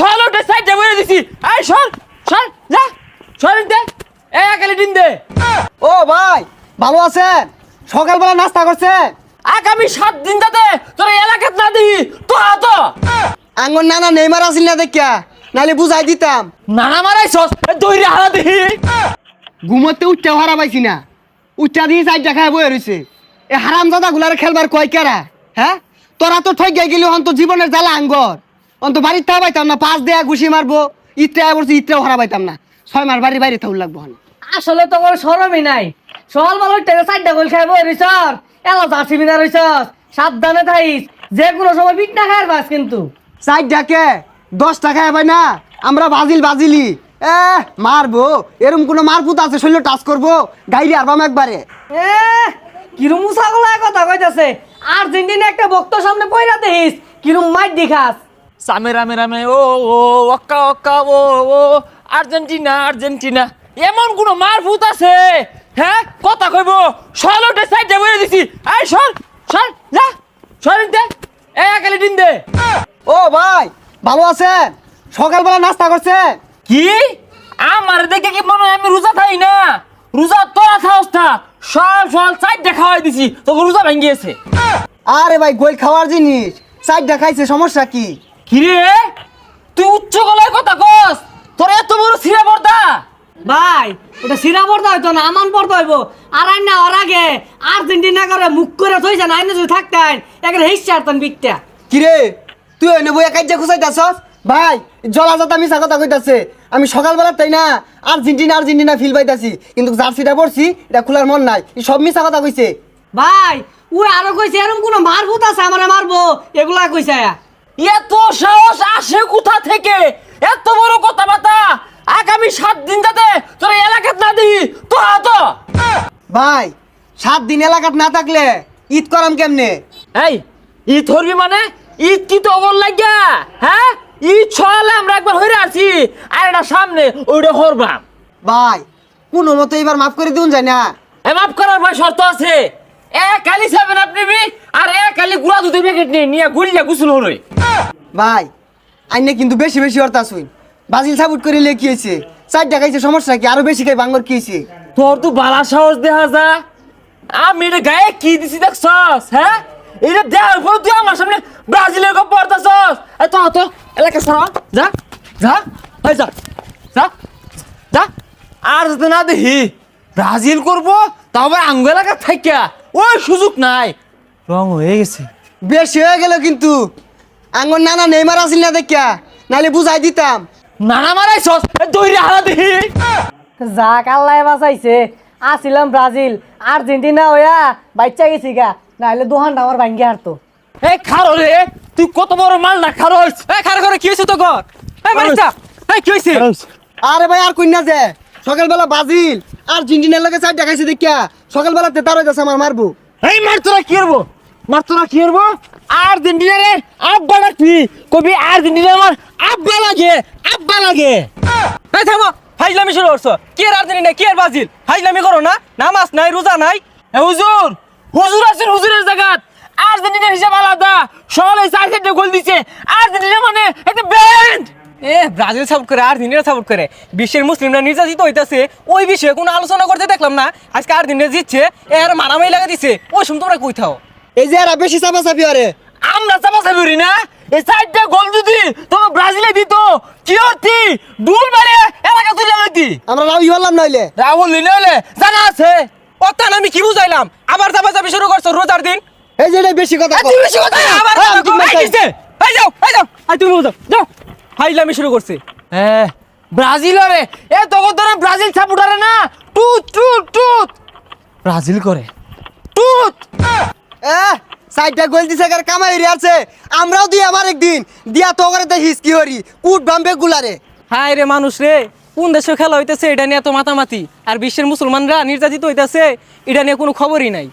ছলোটে সাইডে বলে দিছি। এই সর সর যা সর দে এ একালে দিন দে। ও ভাই ভালো আছেন? সকালবেলা নাস্তা করছেন? আগামী সাত দিন যাতে তোর এলাকাত না দিই তো তো। আঙ্গন নানা নেইমার আসিল না দেখিয়া নাহলে বুঝাই দিতাম। নানা মারাইছস দৈরে হারা দিহি। ঘুমোতে উঠতে হারা পাইছি না। উঠটা দিয়ে চারটা খায় বয়ে রয়েছে এ হারাম দাদা গুলার খেলবার কয় কেরা হ্যাঁ? তোরা তো ঠক গেলি অন্ত জীবনের জ্বালা আঙ্গর। অন্ত বাড়ির তা পাইতাম না পাঁচ দেয়া ঘুষি মারবো ইত্রা বলছি ইত্রাও হারা পাইতাম না। ছয় মাস বাড়ি বাইরে থাকুর লাগবো হন আসলে তোমার সরমই নাই। সকাল বেলা টেনে চারটা গোল খাইব রিসর এলো জার্সি বিনা রইছস সাবধানে থাইস যে কোনো সময় পিট না খাইর বাস কিন্তু। চার ডাকে দশ টাকা হবে না? আমরা বাজিল বাজিলি এ মারবো। এরম কোনো মারপুত আছে শরীর টাচ করব? গাইলে আরবাম একবারে। এ কিরম মুসাগুলা কথা কইতাছে। আর্জেন্টিনা একটা বক্ত সামনে পয়রা দেখিস কিরম মাইট দেখাস। সামে রামে রামে ও ও ওক্কা ওক্কা ও ও আর্জেন্টিনা আর্জেন্টিনা। এমন কোন মারফুত আছে? হ্যাঁ? কথা কইব? ছলোটে সাইডে বলে দিছি। এই সর সর যা সর দে এ একালে দিন দে। ও ভাই ভালো আছেন? সকালবেলা নাস্তা করছে। কি? আমার দেখে কি মনে হয় আমি রোজা থাই না? রোজা তোরা খাওস না। সব সব সাইডে খাওয়াই দিছি। তোকে রোজা ভেঙে আরে ভাই গোল খাওয়ার জিনিস। চারটা খাইছে সমস্যা কি? কিরে? তুই উচ্চ গলায় কথা কস। তোর এত বড় সিরা পর্দা। ভাই ওটা সিরা পড়তে হইতো না আমান পড়তে হইব। আর না ওর আগে আর্জেন্টিনা করে মুখ করে থইছে না আইনে যদি থাকতেন একটা হিসছে আর বিকটা কিরে? তুই ওই বই কাজ্যা খুঁজাইতাছস ভাই জলা জাতা মিশা কথা কইতাছে। আমি সকালবেলা তাই না আর্জেন্টিনা আর্জেন্টিনা ফিল পাইতাছি। কিন্তু জার্সিটা পড়ছি এটা খোলার মন নাই। সব মিশা কথা কইছে। ভাই ও আরও কইছে এরকম কোনো মারফুত আছে আমারে মারবো? এগুলা কইছে এত সাহস আসে কোথা থেকে? এত বড় কথাবার্তা? আগামী সাত দিন যাতে তোর এলাকাত না দিই তো তো। ভাই সাত দিন এলাকাত না থাকলে ঈদ করাম কেমনে? এই ঈদ ধরবি মানে? ঈদ কি তো অবর লাগিয়া? হ্যাঁ? ঈদ ছয়ালে আমরা একবার হইরে আছি আর এটা সামনে ওইটা হরবাম। ভাই কোনো মতো এবার মাফ করে দিন যায় না। এ মাফ করার ভাই শর্ত আছে। এক কালি সেভেন আপ নিবি আর এক কালি গুড়া দুধের প্যাকেট নিয়ে নিয়ে গুলিয়া গুসল হরই ভাই আইনে কিন্তু বেশি বেশি অর্থ শুন বাজিল সাবুট করে লেখি হয়েছে? চারটা খাইছে সমস্যা কি? আরও বেশি খাই বাঙ্গর কি হয়েছে? তোর তো বালা সাহস দেখা যা। আমি এটা গায়ে কি দিছি দেখ সস হ্যাঁ? এটা দেওয়ার পর তুই আমার সামনে ব্রাজিলের গপ পড়তাছস। এ তো তো এলাকা সরা যা যা ভাই যা যা যা। আর যাতে না দেখি ব্রাজিল করব আবার আঙ্গ এলাকা থাইকা ওই সুযোগ নাই। রং হয়ে গেছে। বেশি হয়ে গেল কিন্তু। আঙ্গর নানা নেইমার আসিল না দেখিয়া নাহলে বুঝাই দিতাম। নানা মারাইছস? দৈরে হারা দেখি যাক আল্লাহ বাঁচাইছে। আসিলাম ব্রাজিল আর্জেন্টিনা হইয়া বাচ্চা গেছি গা নাহলে দোহানটা আমার ভাঙ্গি হারতো। এই খারো রে তুই কত বড় মাল না খারো এই খারে খারে কি হয়েছে তো ঘর? এই মারিস্তা এই কি হয়েছে আরে ভাই আর কইনা যে সকালবেলা বাজিল আর জিন্ডিনের লগে চারটা দেখাইছে দেখিয়া সকালবেলা তেতার হয়ে যাচ্ছে আমার মারবো। এই মার তোরা কি করব? কি করব? আব্বা কবি আর্জেন্টিনা আমার আব্বা লাগে আব্বা লাগে। থামো শুরু করছ। কি আর আর্জেন্টিনা, কি ব্রাজিল? করো না, নামাজ নাই, রোজা নাই। হুজুর হুজুর হুজুরের আর্জেন্টিনার হিসাব আলাদা। সবাই চার গোল আর্জেন্টিনা মানে একটা ব্যান্ড এ, ব্রাজিল সাপোর্ট করে, আর্জেন্টিনা সাপোর্ট করে। বিশ্বের মুসলিমরা নির্যাতিত হইতাছে। ওই বিষয়ে কোনো আলোচনা করতে দেখলাম না। আজকে আর্জেন্টিনা জিতছে, এর মারামারি লাগা দিছে। ওই সময় তোমরা কই থাও? এই যে এরা বেশি চাপা চাপি আরে। আমরা চাপা চাপি না? এই চারটা গোল যদি তোমার ব্রাজিলে দিত কি হতি? ডুল মারে এলাকা তুলে লইতি আমরা রাউই হলাম নইলে। রাহুল লিনে হলে জানা আছে। অত্যান আমি কি বুঝাইলাম? আবার যাবি শুরু করছ রোজার দিন। এই যে এটা বেশি কথা এ, কও। তুই বেশি কথা? এই, আবার হ্যাঁ, এই। কিসে? এই যাও এই যাও। এই তুমি যাও যাও। ফাইজলামি শুরু করছে। হ্যাঁ ব্রাজিলরে এ তখন তোরা ব্রাজিল না। টুত টুত টুত। ব্রাজিল করে। সাইডটা গোল দিছে কার কামাই রে আছে আমরাও দিই আমার একদিন। দিয়া তো করে দেখিস কি হরি। কুট বাম্বে গুলারে। হায় রে মানুষ রে, কোন দেশে খেলা হইতেছে এটা নিয়ে এত মাতামাতি? আর বিশ্বের মুসলমানরা নির্যাতিত হইতেছে, এটা নিয়ে কোনো খবরই নাই।